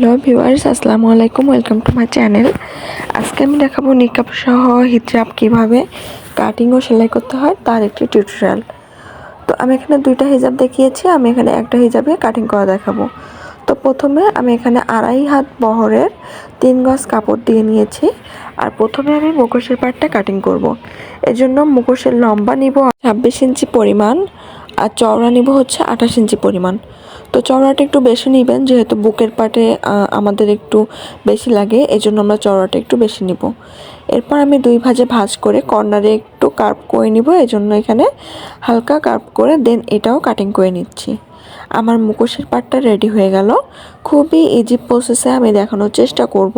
Hello viewers, আসসালামু আলাইকুম, welcome to my channel. আজকে আমি দেখাবো নিকাপ সহ হিজাব কীভাবে কাটিং ও সেলাই করতে হয়, তার একটি টিউটোরিয়াল তো আমি এখানে দুইটা হিজাব দেখিয়েছি, আমি এখানে একটা হিজাবে কাটিং করা দেখাবো। তো প্রথমে আমি এখানে আড়াই হাত বহরের তিন গজ কাপড় দিয়ে নিয়েছি, আর প্রথমে আমি মুখোশের পাটটা কাটিং করব। এজন্য মুখোশের লম্বা নিব ছাব্বিশ ইঞ্চি পরিমাণ আর চওড়া নিব হচ্ছে আঠাশ ইঞ্চি পরিমাণ। তো চওড়াটা একটু বেশি নেবেন, যেহেতু বুকের পাটে আমাদের একটু বেশি লাগে এই জন্য আমরা চওড়াটা একটু বেশি নিব। এরপর আমি দুই ভাজে ভাজ করে কর্নারে একটু কার্ভ করে নিব এই জন্য এখানে হালকা কার্ভ করে দেন এটাও কাটিং করে নিচ্ছি। আমার মুখোশের পাটটা রেডি হয়ে গেল। খুবই ইজি প্রসেসে আমি দেখানোর চেষ্টা করব।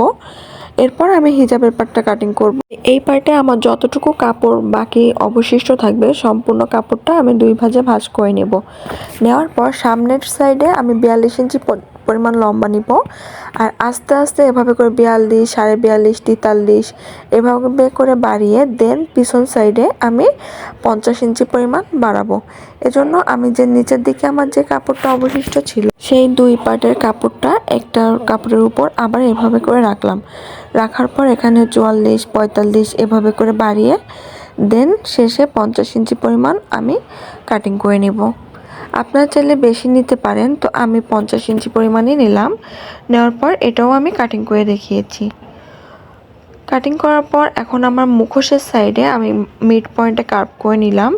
এরপর আমি হিজাবের পাটটা কাটিং করব। এই পার্টে আমার যতটুকু কাপড় বাকি অবশিষ্ট থাকবে, সম্পূর্ণ কাপড়টা আমি দুই ভাজে ভাজ করে নেব। নেওয়ার পর সামনের সাইডে আমি বিয়াল্লিশ ইঞ্চি পরিমাণ লম্বা নিব। আর আস্তে আস্তে এভাবে করে বিয়াল্লিশ, সাড়ে বিয়াল্লিশ, তেতাল্লিশ এভাবে করে বাড়িয়ে দেন পিছন সাইডে আমি পঞ্চাশ ইঞ্চি পরিমাণ বাড়াবো। এজন্য আমি যে নিচের দিকে আমার যে কাপড়টা অবশিষ্ট ছিল, সেই দুই পার্টের কাপড়টা একটা কাপড়ের উপর আবার এভাবে করে রাখলাম। রাখার পর এখানে চুয়াল্লিশ, পঁয়তাল্লিশ এভাবে করে বাড়িয়ে দেন। শেষে পঞ্চাশ ইঞ্চি পরিমাণ আমি কাটিং করে নিব। আপনারা চাইলে বেশি নিতে পারেন, তো আমি পঞ্চাশ ইঞ্চি পরিমাণে নিলাম। নেওয়ার পর এটাও আমি কাটিং করে দেখিয়েছি। কাটিং করার পর এখন আমার মুখোশের সাইডে আমি মিড পয়েন্টে কার্ভ করে নিলাম,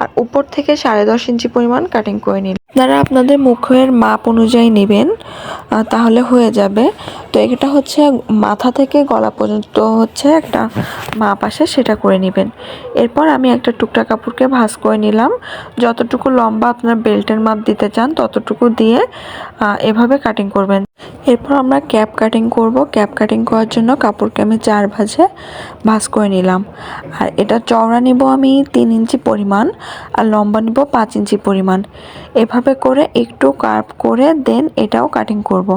আর উপর থেকে সাড়ে দশ ইঞ্চি পরিমাণ কাটিং করে নিলাম। আপনারা আপনাদের মুখের মাপ অনুযায়ী নেবেন তাহলে হয়ে যাবে। তো এটা হচ্ছে মাথা থেকে গলা পর্যন্ত হচ্ছে একটা মাপ আসে, সেটা করে নেবেন। এরপর আমি একটা টুকরা কাপড়কে ভাঁজ করে নিলাম। যতটুকু লম্বা আপনার বেল্টের মাপ দিতে চান, ততটুকু দিয়ে এভাবে কাটিং করবেন। এরপর আমরা ক্যাপ কাটিং করব। ক্যাপ কাটিং করার জন্য কাপড়কে আমি চার ভাঁজে ভাঁজ করে নিলাম। আর এটা চওড়া নিব আমি তিন ইঞ্চি পরিমাণ, আর লম্বা নিব পাঁচ ইঞ্চি পরিমাণ। এভাবে করে একটু কার্ভ করে দেন এটাও কাটিং করব।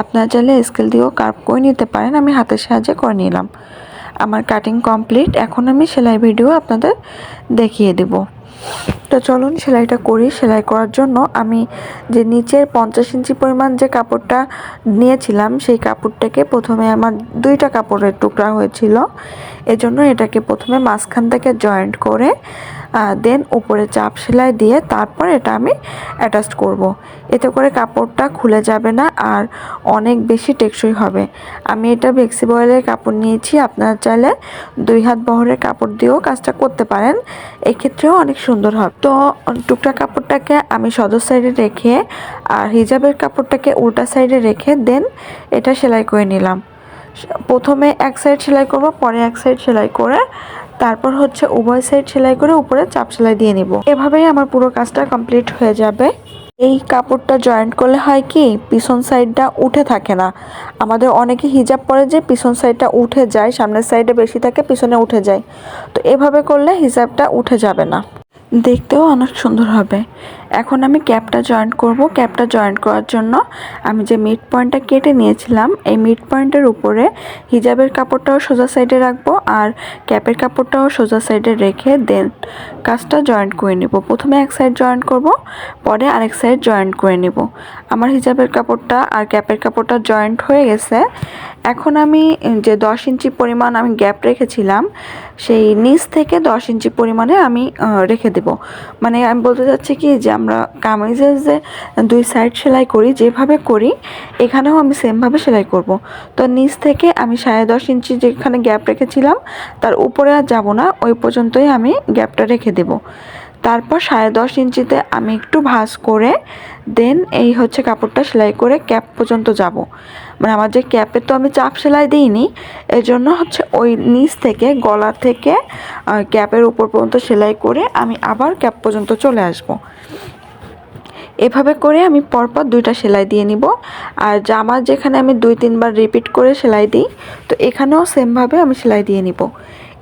আপনার চাইলে স্কেল দিয়েও কার্ভ করে নিতে পারেন, আমি হাতের সাহায্যে করে নিলাম। আমার কাটিং কমপ্লিট এখন আমি সেলাই ভিডিও আপনাদের দেখিয়ে দেব। তো চলুন সেলাইটা করি, সেলাই করার জন্য আমি যে নিচের পঞ্চাশ ইঞ্চি পরিমাণ যে কাপড়টা নিয়েছিলাম, সেই কাপড়টাকে প্রথমে আমার দুইটা কাপড়ের টুকরা হয়েছিল। এজন্য এটাকে প্রথমে মাঝখান থেকে জয়েন্ট করে দেন উপরে চাপ সেলাই দিয়ে তারপর এটা আমি অ্যাটাচ করব। এতে করে কাপড়টা খুলে যাবে না আর অনেক বেশি টেকসই হবে। আমি এটা বেক্সি বয়েলের কাপড় নিয়েছি, আপনারা চাইলে দুই হাত বহরের কাপড় দিয়েও কাজটা করতে পারেন। এক্ষেত্রেও অনেক সুন্দর হবে। তো টুকটা কাপড়টাকে আমি সদর সাইডে রেখে আর হিজাবের কাপড়টাকে উল্টা সাইডে রেখে দেন এটা সেলাই করে নিলাম। প্রথমে এক সাইড সেলাই করব, পরে এক সাইড সেলাই করে তারপর হচ্ছে উভয় সাইড সেলাই করে উপরে চাপ সেলাই দিয়ে নিব। এভাবেই আমার পুরো কাজটা কমপ্লিট হয়ে যাবে। এই কাপড়টা জয়েন্ট করলে হয় কি, পিছন সাইডটা উঠে থাকে না। আমাদের অনেকে হিজাব পরে যে পিছন সাইডটা উঠে যায়, সামনের সাইডে বেশি থাকে, পিছনে উঠে যায়। তো এভাবে করলে হিজাবটা উঠে যাবে না। দেখতেও অনেক সুন্দর হবে। এখন আমি ক্যাপটা জয়েন্ট করব। ক্যাপটা জয়েন্ট করার জন্য আমি যে মিড পয়েন্টটা কেটে নিয়েছিলাম, এই মিড পয়েন্টের উপরে হিজাবের কাপড়টাও সোজা সাইডে রাখব আর ক্যাপের কাপড়টাও সোজা সাইডে রেখে দেন কাজটা জয়েন্ট করে নেব। প্রথমে এক সাইড জয়েন্ট করব, পরে আরেক সাইড জয়েন্ট করে নেব। আমার হিজাবের কাপড়টা আর ক্যাপের কাপড়টা জয়েন্ট হয়ে গেছে। এখন আমি যে দশ ইঞ্চি পরিমাণ আমি গ্যাপ রেখেছিলাম, সেই নিচ থেকে দশ ইঞ্চি পরিমাণে আমি রেখে দেব। মানে আমি বলতে চাচ্ছি কি যে আমরা কামিজের যে দুই সাইড সেলাই করি, যেভাবে করি, এখানেও আমি সেমভাবে সেলাই করব। তো নিচ থেকে আমি সাড়ে দশ ইঞ্চি যেখানে গ্যাপ রেখেছিলাম, তার উপরে আর যাব না, ওই পর্যন্তই আমি গ্যাপটা রেখে দেব। তারপর সাড়ে দশ ইঞ্চিতে আমি একটু ভাঁজ করে দেন এই হচ্ছে কাপড়টা সেলাই করে ক্যাপ পর্যন্ত যাব। মানে আমার যে ক্যাপে তো আমি চাপ সেলাই দিইনি এই জন্য হচ্ছে ওই নিচ থেকে, গলা থেকে ক্যাপের উপর পর্যন্ত সেলাই করে আমি আবার ক্যাপ পর্যন্ত চলে আসব। এভাবে করে আমি পরপর দুইটা সেলাই দিয়ে নিব। আর জামা যেখানে আমি দুই তিনবার রিপিট করে সেলাই দিই, তো এখানেও সেমভাবে আমি সেলাই দিয়ে নিব।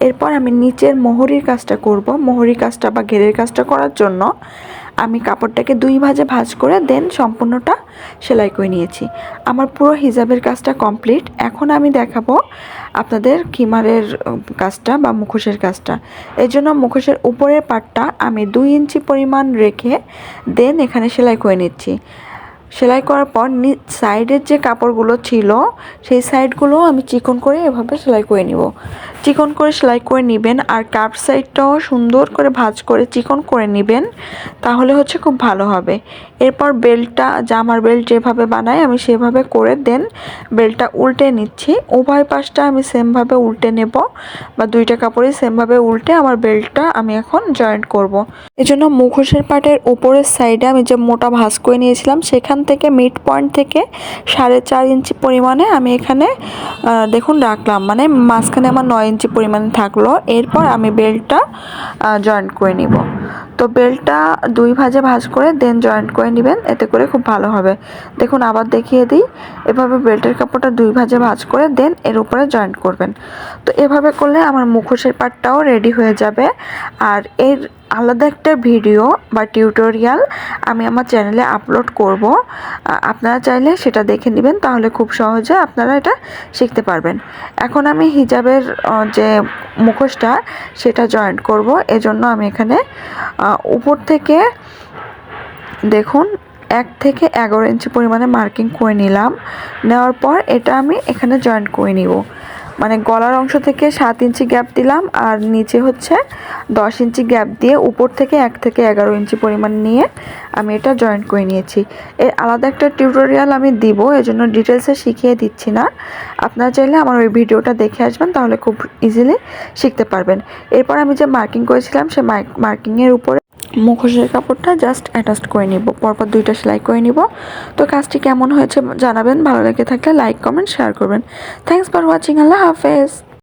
এরপর আমি নিচের মোহরির কাজটা করব। মোহরির কাজটা বা ঘেরের কাজটা করার জন্য আমি কাপড়টাকে দুই ভাজে ভাজ করে দেন সম্পূর্ণটা সেলাই করে নিয়েছি। আমার পুরো হিজাবের কাজটা কমপ্লিট। এখন আমি দেখাবো আপনাদের কিমারের কাজটা বা মুখোশের কাজটা। এই জন্য মুখোশের উপরের পাটটা আমি দুই ইঞ্চি পরিমাণ রেখে দেন এখানে সেলাই করে নিচ্ছি। সেলাই করার পর সাইডের যে কাপড়গুলো ছিল, সেই সাইডগুলো আমি চিকন করে এভাবে সেলাই করে নিব। চিকন করে সেলাই করে নেবেন আর কাপ সাইডটাও সুন্দর করে ভাজ করে চিকন করে নেবেন, তাহলে হচ্ছে খুব ভালো হবে। এরপর বেল্টটা জামার বেল্ট যেভাবে বানাই আমি সেভাবে করে দেন বেল্টটা উল্টে নিচ্ছি। উভয় পাশটা আমি সেমভাবে উল্টে নেব বা দুইটা কাপড়ই সেমভাবে উল্টে আমার বেল্টটা আমি এখন জয়েন্ট করব। এজন্য মুখোশের পাটের উপরের সাইডে আমি যে মোটা ভাজ করে নিয়েছিলাম, সেখান থেকে মিড পয়েন্ট থেকে সাড়ে চার ইঞ্চি পরিমাণে আমি এখানে দেখুন রাখলাম। মানে মাঝখানে আমার নয় ইঞ্চি পরিমাণে থাকল। এরপর আমি বেল্টটা জয়েন্ট করে নিব। তো বেল্টটা দুই ভাজে ভাঁজ করে দেন জয়েন্ট করে নেবেন। এতে করে খুব ভালো হবে। দেখুন, আবার দেখিয়ে দিই। এভাবে বেল্টের কাপড়টা দুই ভাজে ভাঁজ করে দেন এর উপরে জয়েন্ট করবেন। তো এভাবে করলে আমার মুখোশের পাটটাও রেডি হয়ে যাবে। আর এর আলাদা একটা ভিডিও বা টিউটোরিয়াল আমি আমার চ্যানেলে আপলোড করব। আপনারা চাইলে সেটা দেখে নেবেন, তাহলে খুব সহজে আপনারা এটা শিখতে পারবেন। এখন আমি হিজাবের যে মুখোশটা, সেটা জয়েন্ট করব। এজন্য আমি এখানে উপর থেকে দেখুন, এক থেকে এগারো ইঞ্চি পরিমাণে মার্কিং করে নিলাম। নেওয়ার পর এটা আমি এখানে জয়েন্ট করে নিব। মানে গলার অংশ থেকে সাত ইঞ্চি গ্যাপ দিলাম আর নিচে হচ্ছে দশ ইঞ্চি গ্যাপ দিয়ে উপর থেকে এক থেকে এগারো ইঞ্চি পরিমাণ নিয়ে আমি এটা জয়েন্ট করে নিয়েছি। এর আলাদা একটা টিউটোরিয়াল আমি দিব, এজন্য ডিটেলসে শিখিয়ে দিচ্ছি না। আপনারা চাইলে আমার ওই ভিডিওটা দেখে আসবেন, তাহলে খুব ইজিলি শিখতে পারবেন। এরপর আমি যে মার্কিং করেছিলাম, সে মার্কিংয়ের উপরে মুখোশের কাপড়টা জাস্ট অ্যাটাচ করে নিব। পরপর দুইটা সেলাই করে নিব। তো কাজটি কেমন হয়েছে জানাবেন। ভালো লেগে থাকলে লাইক কমেন্ট শেয়ার করবেন। থ্যাংকস ফর ওয়াচিং আল্লাহ হাফেজ।